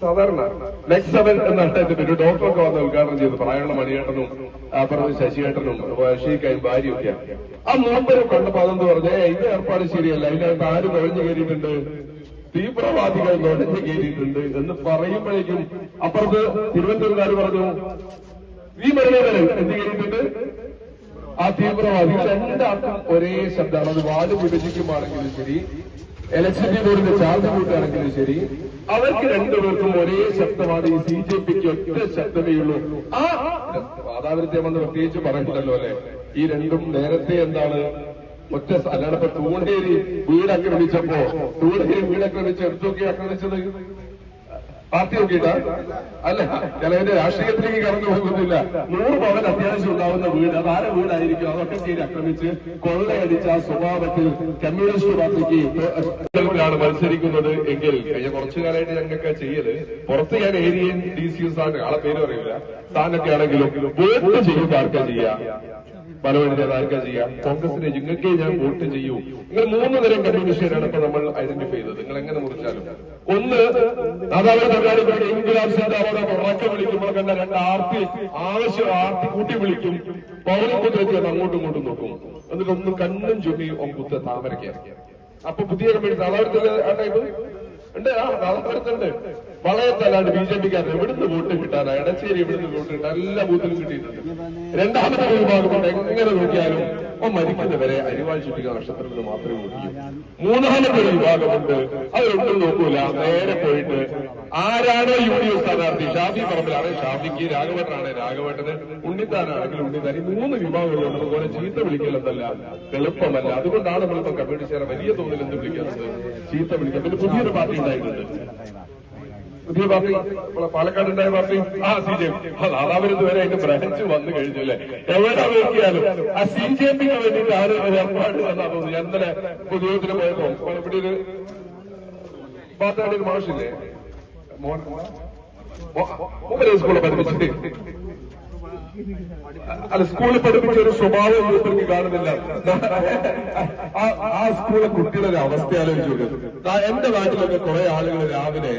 സാധാരണ next seven എന്നാണ് എന്റെ പേര് ഡോക്ടറൊക്കെ വന്ന് ഉദ്ഘാടനം ചെയ്തു പ്രായമുള്ള മണിയേട്ടനും അപ്പുറത്ത് ശശിയേട്ടനും ഷീക്കായും ഭാര്യയൊക്കെ ആ മൂപ്പരെ കണ്ടപ്പോ അതെന്ന് പറഞ്ഞേ? ഇത് ഏർപ്പാട് ശരിയല്ല. ഇതിനകത്ത് ആര് നുഴഞ്ഞു കയറിയിട്ടുണ്ട്? തീവ്രവാദികൾ നുഴഞ്ഞു കയറിയിട്ടുണ്ട്. എന്ന് പറയുമ്പോഴേക്കും അപ്പുറത്ത് തിരുവനന്തപുരംകാർ പറഞ്ഞു ഈ മരണവരൻ എന്ത് കയറിയിട്ടുണ്ട്? ആ തീവ്രവാദികൾ രണ്ടാൾക്കും ഒരേ ശബ്ദമാണ്. അത് വാൽ വിഭജിക്കുമാണെങ്കിലും ശരി ഇലക്ട്രിസിറ്റി ബോർഡിന്റെ ചാർജ് കൂട്ടുകയാണെങ്കിലും ശരി. അവർക്ക് രണ്ടുപേർക്കും ഒരേ ശബ്ദമാണ്. ഈ സി ജെ പിക്ക് ഒറ്റ ശബ്ദമേ ഉള്ളൂ. ആ വാതാവരത്തെ വന്ന് പ്രത്യേകിച്ച് പറയുന്നുണ്ടല്ലോ അല്ലെ? ഈ രണ്ടും നേരത്തെ എന്താണ്? ഒറ്റ അല്ലാതെ ഇപ്പൊ തൂണേരി വീട് ആക്രമിച്ചപ്പോ തൂണേരി വീട് എടുത്തൊക്കെ ആക്രമിച്ചത് പാർട്ടി നോക്കിയിട്ട്? അല്ല ചിലതിന്റെ രാഷ്ട്രീയത്തിലേക്ക് കടന്നു പോകുന്നില്ല. നൂറ് പവൻ അത്യാവശ്യം ഉണ്ടാവുന്ന വീട് അത് ആരെ വീടായിരിക്കും? അതൊക്കെ ചെയ്ത് ആക്രമിച്ച് കൊള്ളയടിച്ച സ്വഭാവത്തിൽ കമ്മ്യൂണിസ്റ്റ് പാർട്ടിക്ക് ാണ് മത്സരിക്കുന്നത് എങ്കിൽ കഴിഞ്ഞ കുറച്ചു കാലമായിട്ട് ഞങ്ങൾക്ക് ചെയ്യൽ. പുറത്ത് ഞാൻ ഏരിയൻ ഡി സി സാറിന് ആളെ പേര് അറിയില്ല സാറിനൊക്കെ ആണെങ്കിലും വോട്ട് ചെയ്യുമ്പോൾ ആർക്കാ ചെയ്യാ? പലവഴിഞ്ഞത് ആർക്കാ ചെയ്യാം? കോൺഗ്രസിനെ നിങ്ങൾക്കേ ഞാൻ വോട്ട് ചെയ്യൂ. നിങ്ങൾ മൂന്ന് തരം കമ്മ്യൂണിസ്റ്റുകാരാണ് ഇപ്പൊ നമ്മൾ ഐഡന്റിഫൈ ചെയ്തത്. നിങ്ങൾ എങ്ങനെ മുറിച്ചാലും. ഒന്ന് അതായത് തൊഴിലാളികളുടെ ഇൻകുലാബ് സിന്ദാബാദ് ഉറക്കെ വിളിക്കുമ്പോൾ തന്നെ രണ്ട് ആർത്തി ആവശ്യം ആർത്തി കൂട്ടി വിളിക്കും. പൗരക്കുത്തി വെച്ച് അങ്ങോട്ടും ഇങ്ങോട്ടും നോക്കും. എന്നിട്ട് ഒന്ന് കണ്ണും ചുമി ഒമ്പുത്ത താമരയ്ക്ക് അപ്പൊ പുതിയ ആ ടൈപ്പ് ഉണ്ട്. ആ അതാവരത്തുണ്ട് വളയത്തല്ലാണ്ട് ബി ജെ പിക്കാരൻ എവിടുന്ന് വോട്ട് കിട്ടാനാ? ഇടശ്ശേരി എവിടുന്ന് വോട്ട് കിട്ടാൻ എല്ലാ ബൂത്തിലും കിട്ടിയിട്ടുണ്ട്. രണ്ടാമത്തെ വിഭാഗമുണ്ട് എങ്ങനെ നോക്കിയാലും ഓ മരിക്കുന്നവരെ അരിവാൾ ചുറ്റിക നക്ഷത്രത്തിന് മാത്രമേ നോക്കിയൂ മൂന്നാമത്തെ വിഭാഗമുണ്ട്. അവരൊട്ടും നോക്കൂല. നേരെ പോയിട്ട് ആരാണ് യു ഡി എഫ് സ്ഥാനാർത്ഥി? ഷാഫി പറമ്പിലാണ്. ഷാഫിക്ക് രാഘവട്ടനാണ് രാഘവട്ടന്. ഉണ്ണിത്താനാണെങ്കിൽ ഉണ്ണിത്താൻ. ഈ മൂന്ന് വിഭാഗങ്ങളുണ്ട് അതുപോലെ ചീത്ത വിളിക്കലെന്നല്ല. എളുപ്പമല്ല. അതുകൊണ്ടാണ് നമ്മളിപ്പോ കമ്മ്യൂണിസ്റ്റ് വലിയ തോതിൽ എന്ത് വിളിക്കുന്നത് ചീത്ത വിളിക്കുക പിന്നെ പുതിയൊരു പാർട്ടി ഉണ്ടായിട്ടുണ്ട്. പുതിയ പാർട്ടി നമ്മളെ പാലക്കാട് ഉണ്ടായ പാർട്ടി. ആ സി ജെ പി വരെ അതിന്റെ ബ്രാഞ്ച് വന്നു കഴിഞ്ഞു അല്ലെ? എവിടെ നോക്കിയാലും ആ സി ജെ പിക്ക് വേണ്ടിയിട്ട് ആരും ഏർപ്പാട് എന്നാ തോന്നുന്നു. ഞാൻ ഇന്നലെ പൊതുയോഗത്തിന് പോയപ്പോ ഇവിടെ ഒരു പാത്താടി ഒരു മാഷില്ലേ മോഹൻ സ്കൂളിൽ പഠിപ്പിച്ചിട്ട്. അല്ല സ്കൂളിൽ പഠിപ്പിച്ച ഒരു സ്വഭാവം യൂത്തർക്ക് കാണുന്നില്ല. ആ- സ്കൂളിലെ കുട്ടികളുടെ അവസ്ഥ ആലോചിച്ചു എന്റെ നാട്ടിലൊക്കെ കുറെ ആളുകൾ രാവിലെ